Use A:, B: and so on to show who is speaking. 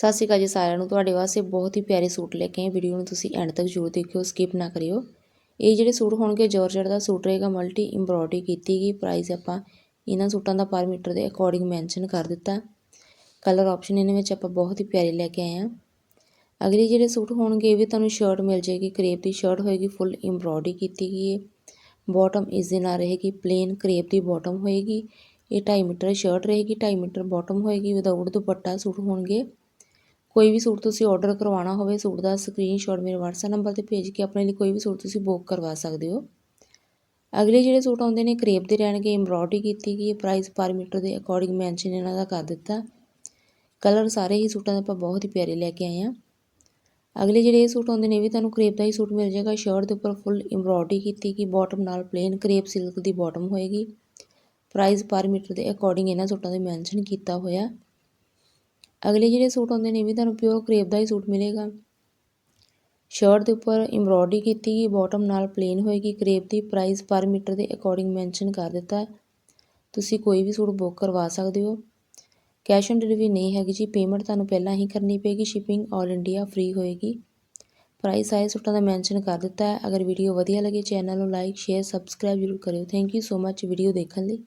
A: ਸਤਿ ਸ਼੍ਰੀ ਅਕਾਲ ਜੀ ਸਾਰਿਆਂ ਨੂੰ। ਤੁਹਾਡੇ ਵਾਸਤੇ ਬਹੁਤ ਹੀ ਪਿਆਰੇ ਸੂਟ ਲੈ ਕੇ ਆਏ। ਵੀਡੀਓ ਨੂੰ ਤੁਸੀਂ ਐਂਡ ਤੱਕ ਜ਼ਰੂਰ ਦੇਖਿਓ ਸਕਿਪ ਨਾ ਕਰਿਓ। ਇਹ ਜਿਹੜੇ ਸੂਟ ਹੋਣਗੇ ਜਾਰਜਟ ਦਾ ਸੂਟ ਰਹੇਗਾ ਮਲਟੀ ਐਮਬ੍ਰੋਇਡਰੀ ਕੀਤੀ ਗਈ ਪ੍ਰਾਈਸ ਆਪਾਂ ਇਹਨਾਂ ਸੂਟਾਂ ਦਾ ਪਰ ਮੀਟਰ ਦੇ ਅਕੋਰਡਿੰਗ ਮੈਂਸ਼ਨ ਕਰ ਦਿੱਤਾ। ਕਲਰ ਆਪਸ਼ਨ ਇਹਨਾਂ ਵਿੱਚ ਆਪਾਂ ਬਹੁਤ ਹੀ ਪਿਆਰੇ ਲੈ ਕੇ ਆਏ ਆ ਅਗਲੇ ਜਿਹੜੇ ਸੂਟ ਹੋਣਗੇ, ਇਹ ਵੀ ਤੁਹਾਨੂੰ ਸ਼ਰਟ ਮਿਲ ਜਾਏਗੀ ਕਰੇਪ ਦੀ ਸ਼ਰਟ ਹੋਏਗੀ ਫੁੱਲ ਐਮਬ੍ਰੋਇਡਰੀ ਕੀਤੀ ਗਈ ਹੈ। ਬਾਟਮ ਇਸ ਦੇ ਨਾਲ ਰਹੇਗੀ ਪਲੇਨ ਕਰੇਪ ਦੀ ਬਾਟਮ ਹੋਏਗੀ। ਇਹ 2.5 ਮੀਟਰ ਸ਼ਰਟ ਰਹੇਗੀ 2.5 ਮੀਟਰ ਬਾਟਮ ਹੋਏਗੀ। ਵਿਦਆਊਟ ਦੁਪੱਟਾ ਸੂਟ ਹੋਣਗੇ। ਕੋਈ ਵੀ ਸੂਟ ਤੁਸੀਂ ਆਰਡਰ ਕਰਵਾਉਣਾ ਹੋਵੇ, ਸੂਟ ਦਾ ਸਕਰੀਨਸ਼ਾਟ ਮੇਰੇ WhatsApp ਨੰਬਰ ਤੇ ਭੇਜ ਕੇ ਆਪਣੇ ਲਈ ਕੋਈ ਵੀ ਸੂਟ ਤੁਸੀਂ ਬੁੱਕ ਕਰਵਾ ਸਕਦੇ ਹੋ। ਅਗਲੇ ਜਿਹੜੇ ਸੂਟ ਆਉਂਦੇ ਨੇ, ਕਰੇਪ ਦੇ ਰਹਿਣਗੇ ਐਮਬ੍ਰੋਇਡਰੀ ਕੀਤੀ ਗਈ ਪ੍ਰਾਈਸ ਪਰ ਮੀਟਰ ਦੇ ਅਕੋਰਡਿੰਗ ਮੈਂਸ਼ਨ ਇਹਨਾਂ ਦਾ ਕਰ ਦਿੱਤਾ। ਕਲਰ ਸਾਰੇ ਹੀ ਸੂਟਾਂ ਦੇ ਆਪਾਂ ਬਹੁਤ ਹੀ ਪਿਆਰੇ ਲੈ ਕੇ ਆਏ ਆ ਅਗਲੇ ਜਿਹੜੇ ਇਹ ਸੂਟ ਆਉਂਦੇ ਨੇ, ਇਹ ਵੀ ਤੁਹਾਨੂੰ ਕਰੇਪ ਦਾ ਹੀ ਸੂਟ ਮਿਲ ਜਾਏਗਾ। ਸ਼ਰਟ ਦੇ ਉੱਪਰ ਫੁੱਲ ਐਮਬ੍ਰੋਇਡਰੀ ਕੀਤੀ ਗਈ ਬਾਟਮ ਨਾਲ ਪਲੇਨ ਕਰੇਪ ਸਿਲਕ ਦੀ ਬਾਟਮ ਹੋਏਗੀ। ਪ੍ਰਾਈਸ ਪਰ ਮੀਟਰ ਦੇ ਅਕੋਰਡਿੰਗ ਇਹਨਾਂ ਸੂਟਾਂ ਦੇ ਮੈਂਸ਼ਨ ਕੀਤਾ ਹੋਇਆ। ਅਗਲੇ ਜਿਹੜੇ ਸੂਟ ਆਉਂਦੇ ਨੇ ਵੀ ਤੁਹਾਨੂੰ ਪਿਓਰ ਕਰੇਪ ਦਾ ਹੀ ਸੂਟ ਮਿਲੇਗਾ। ਸ਼ਰਟ ਦੇ ਉੱਪਰ ਐਮਬ੍ਰੋਇਡਰੀ ਕੀਤੀ ਗਈ ਬਾਟਮ ਨਾਲ ਪਲੇਨ ਹੋਏਗੀ। ਕਰੇਪ ਦੀ ਪ੍ਰਾਈਸ ਪਰ ਮੀਟਰ ਦੇ ਅਕੋਰਡਿੰਗ ਮੈਂਸ਼ਨ ਕਰ ਦਿੱਤਾ ਤੁਸੀਂ ਕੋਈ ਵੀ ਸੂਟ ਬੁੱਕ ਕਰਵਾ ਸਕਦੇ ਹੋ। ਕੈਸ਼ ਔਨ ਡਿਲੀਵਰੀ ਨਹੀਂ ਹੈਗੀ ਜੀ ਪੇਮੈਂਟ ਤੁਹਾਨੂੰ ਪਹਿਲਾਂ ਹੀ ਕਰਨੀ ਪਏਗੀ ਸ਼ਿਪਿੰਗ ਆਲ ਇੰਡੀਆ ਫ੍ਰੀ ਹੋਏਗੀ। ਪ੍ਰਾਈਸ ਆਏ ਸੂਟਾਂ ਦਾ ਮੈਂਸ਼ਨ ਕਰ ਦਿੱਤਾ ਹੈ। ਅਗਰ ਵੀਡੀਓ ਵਧੀਆ ਲੱਗੇ ਚੈਨਲ ਨੂੰ ਲਾਈਕ ਸ਼ੇਅਰ ਸਬਸਕ੍ਰਾਈਬ ਜ਼ਰੂਰ ਕਰਿਓ। Thank you so much video ਦੇਖਣ ਲਈ।